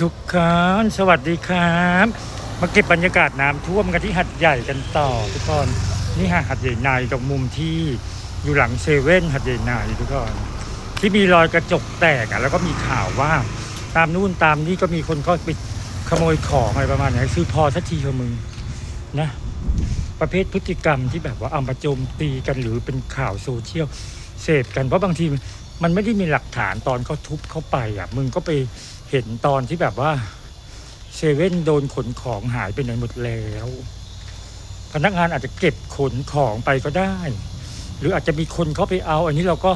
ทุกคนสวัสดีครับ มาเก็บบรรยากาศน้ำท่วมกันที่หัดใหญ่กันต่อทุกคนนี่ฮะหัดใหญ่ในตรงมุมที่อยู่หลังเซเว่นหัดใหญ่ในทุกคนที่มีรอยกระจกแตกอะแล้วก็มีข่าวว่าตามนู่นตามนี่ก็มีคนก็ไปขโมยของอะไรประมาณนี้ซื้อพอสักทีเถอะมึงนะ ประเภทพฤติกรรมที่แบบว่าเอามาโจมตีกันหรือเป็นข่าวโซเชียลเสพกันเพราะบางที มันไม่ได้มีหลักฐานตอนเขาทุบเข้าไปอะมึงก็ไปเห็นตอนที่แบบว่าเซเว่นโดนขนของหายไปไหนหมดแล้ว พนักงานอาจจะเก็บขนของไปก็ได้ หรืออาจจะมีคนเขาไปเอา อันนี้เราก็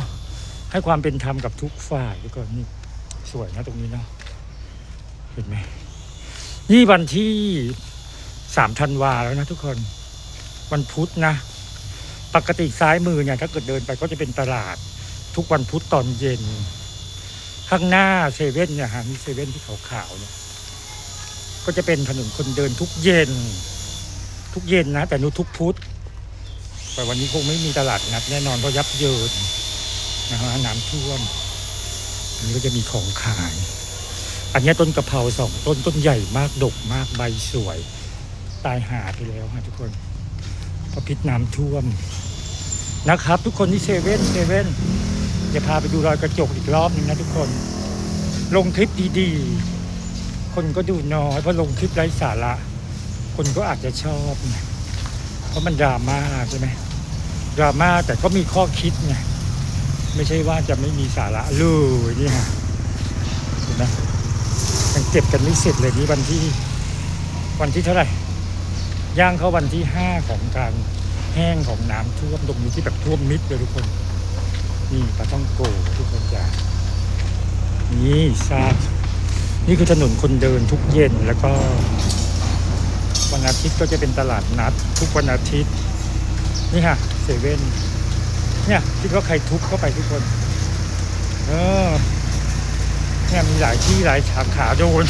ให้ความเป็นธรรมกับทุกฝ่ายแล้วก็นี่สวยนะตรงนี้เนาะเห็นไหมนี่วันที่สามธันวาแล้วนะทุกคน วันพุธนะ ปกติซ้ายมือเนี่ยถ้าเกิดเดินไปก็จะเป็นตลาด ทุกวันพุธตอนเย็น ข้างหน้าเซเว่นเนี่ยฮะมีเซเว่นที่ขาวๆเนี่ยก็จะเป็นถนนคนเดินทุกเย็น ทุกเย็นนะ แต่นู้ทุกพุธแต่วันนี้คงไม่มีตลาดนัดแน่นอนเพราะยับเยินนะฮะน้ำท่วมอันนี้ก็จะมีของขาย อันนี้ต้นกะเพราสองต้นต้นใหญ่มากดกมากใบสวย ตายหาไปแล้วฮะทุกคนเพราะพิษน้ำท่วมนะครับ ทุกคนที่เซเว่นเซเว่น จะพาไปดูรอยกระจกอีกรอบหนึงนะทุกคน ลงคลิปดีๆ คนก็ดูน้อยเพราะลงคลิปไร้สาระ คนก็อาจจะชอบไงเพราะมันดราม่าใช่ไหมดราม่าแต่ก็มีข้อคิดไงไม่ใช่ว่าจะไม่มีสาระเลยนี่ฮะเห็นไหมยังเก็บกันไม่เสร็จเลยนี่วันที่ วันที่เท่าไหร่ย่างเข้าวันที่ห้าของการแห้งของน้ำท่วมตรงนี้ที่แบบท่วมมิดเลยทุกคน นี่ปลาต้องโกทุกคนจ้านี่ทราบนี่คือถนนคนเดินทุกเย็นแล้วก็วันอาทิตย์ก็จะเป็นตลาดนัด ทุกวันอาทิตย์ นี่ค่ะเซเว่นเนี่ยคิดว่าใครทุบเข้าไปทุกคน เออเนี่ยมีหลายที่หลายสาขาโดน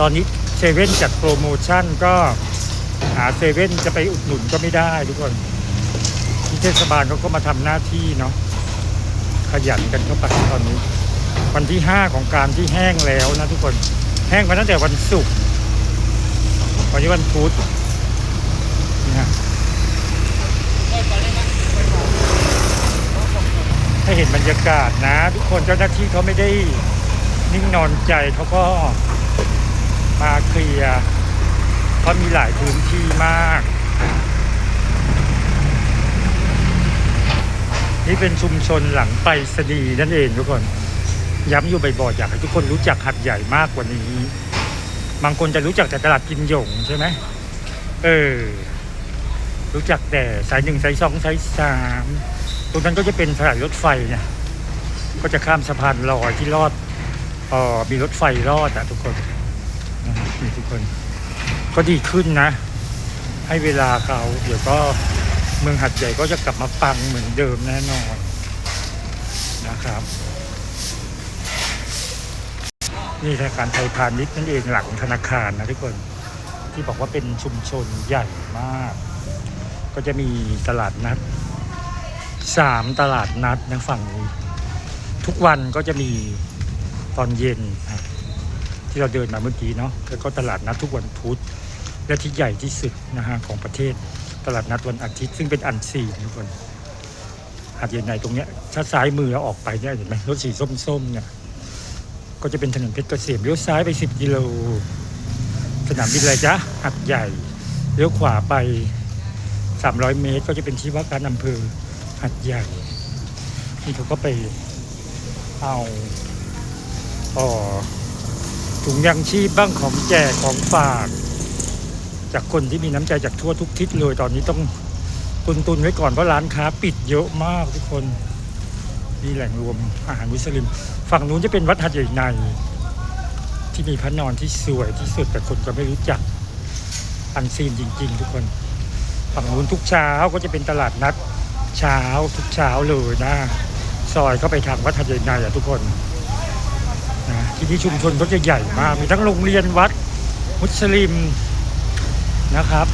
ตอนนี้เซเว่นจัดโปรโมชั่นก็หาเซเว่นจะไปอุดหนุนก็ไม่ได้ทุกคน ศบาลเขาก็มาทำหน้าที่เนาะขยันกันเข้าไปตอนนี้ วันที่ห้าของการที่แห้งแล้วนะทุกคนแห้งมาตั้งแต่วันศุกร์วันนี้วันพุธนะให้เห็นบรรยากาศนะ ทุกคนเจ้าหน้าที่เขาไม่ได้นิ่งนอนใจเขาก็มาเคลียร์เพราะมีหลายพื้นที่มาก นี่เป็นชุมชนหลังไปสดีนั่นเองทุกคน ย้ำอยู่บ่อยๆอยากให้ทุกคนรู้จักหัดใหญ่มากกว่านี้ บางคนจะรู้จักแต่ตลาดกินหยงใช่ไหมเออ รู้จักแต่สายหนึ่งสายสองสายสามตรงนั้นก็จะเป็นสถายรถไฟเนี่ยก็จะข้ามสะพานลอยที่ลอดเออมีรถไฟรอดอะทุกคนนี่ทุกคน ก็ดีขึ้นนะ ให้เวลาเขาเดี๋ยวก็ เมืองหัดใหญ่ก็จะกลับมาปังเหมือนเดิมแน่นอนนะครับ นี่ธนาคารไทยพาณิชย์นั่นเองหลังธนาคารนะทุกคนที่บอกว่าเป็นชุมชนใหญ่มาก ก็จะมีตลาดนัดสามตลาดนัดนะฝั่งนี้ทุกวันก็จะมีตอนเย็นนะที่เราเดินมาเมื่อกี้เนาะแล้วก็ตลาดนัดทุกวันพุธและที่ใหญ่ที่สุดนะฮะของประเทศ ตลาดนัดวันอาทิตย์ซึ่งเป็นอันซีนทุกคนหาดใหญ่ในตรงเนี้ยถ้าซ้ายมือเราออกไปเนี่ยเห็นไหมรถสีส้มๆเนี่ยก็จะเป็นถนนเพชรเกษมเลี้ยวซ้ายไป 10 กิโล สนามบินอะไรจ๊ะหัดใหญ่เลี้ยวขวาไป 300 เมตร ก็จะเป็นที่ว่าการอำเภอหัดใหญ่นี่เขาก็ไปเอาอ๋อถุงยางชีพบ้างของแจกของฝาก จากคนที่มีน้ำใจจากทั่วทุกทิศเลยตอนนี้ต้องตุนตุนๆไว้ก่อนเพราะร้านค้าปิดเยอะมากทุกคนนี่แหล่งรวมอาหารมุสลิม ฝั่งนู้นจะเป็นวัดหัดใหญ่ใน ที่มีพระนอนที่สวยที่สุดแต่คนก็ไม่รู้จักอันซีนจริง ๆ ทุกคนฝั่งนู้นทุกเช้าก็จะเป็นตลาดนัดเช้าทุกเช้าเลยนะซอยเข้าไปทางวัดหัดใหญ่ในอะทุกคนนะที่นี่ชุมชนก็จะใหญ่มากมีทั้งโรงเรียนวัดมุสลิม นะครับ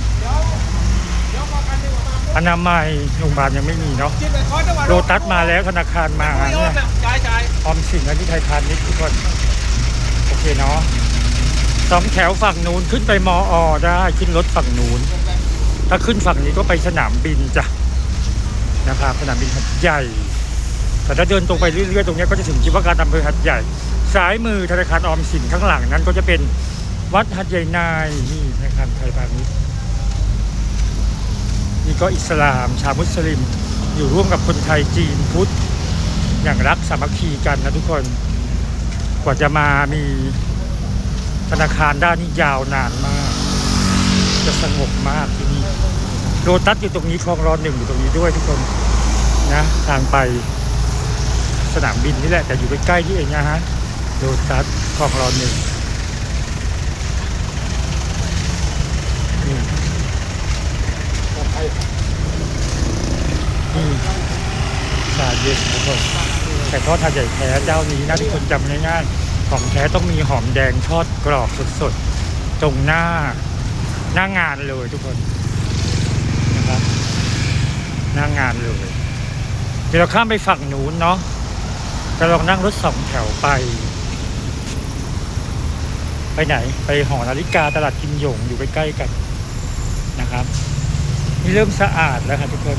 อนามัยโรงพยาบาลยังไม่มีเนาะจิ้มไปคอร์จังหวะโลตัสมาแล้วธนาคารมาไม่โยเนี่นยแบบจ่ายจ่ายออมสินและที่ไทยพาณิชย์ทุกคน โอเคเนาะสองแถวฝั่งนู้นขึ้นไปมออได้ขึ้นรถฝั่งนู้น ถ้าขึ้นฝั่งนี้ก็ไปสนามบินจ้ะนะครับสนามบินหัดใหญ่แต่ถ้าเดินตรงไปเรื่อยๆตรงเนี้ยก็จะถึงที่ว่าการอำเภอหัดใหญ่ ซ้ายมือธนาคารออมสินข้างหลังนั้นก็จะเป็น วัดหัดใหญ่นายนี่นะครับไทยพาณิชย์นี่ก็อิสลาม ชาวมุสลิม อยู่ร่วมกับคนไทยจีนพุทธ อย่างรักสามัคคีกันนะทุกคน กว่าจะมามีธนาคารด้านนี้ยาวนานมาก จะสงบมากที่นี่โรตัสอยู่ตรงนี้คลองร้อนหนึ่งอยู่ตรงนี้ด้วยทุกคนนะทางไปสนามบินนี่แหละแต่อยู่ใกล้ๆที่เองนะฮะโรตัสคลองร้อนหนึ่งนี่นี่ชา เย็นทุกคนแต่ทอดทาใหญ่แท้เจ้านี้นะทุกคนจำง่ายๆของแท้ต้องมีหอมแดงทอดกรอบสดๆตรงหน้าหน้างานเลยทุกคนนะครับหน้างานเลย เดี๋ยวเราข้ามไปฝั่งนู้นเนาะจะลองนั่งรถสองแถวไป ไปไหน ไปหอนาฬิกาตลาดกิมหยงอยู่ใกล้ๆกันนะครับ นี่เริ่มสะอาดแล้วค่ะทุกคน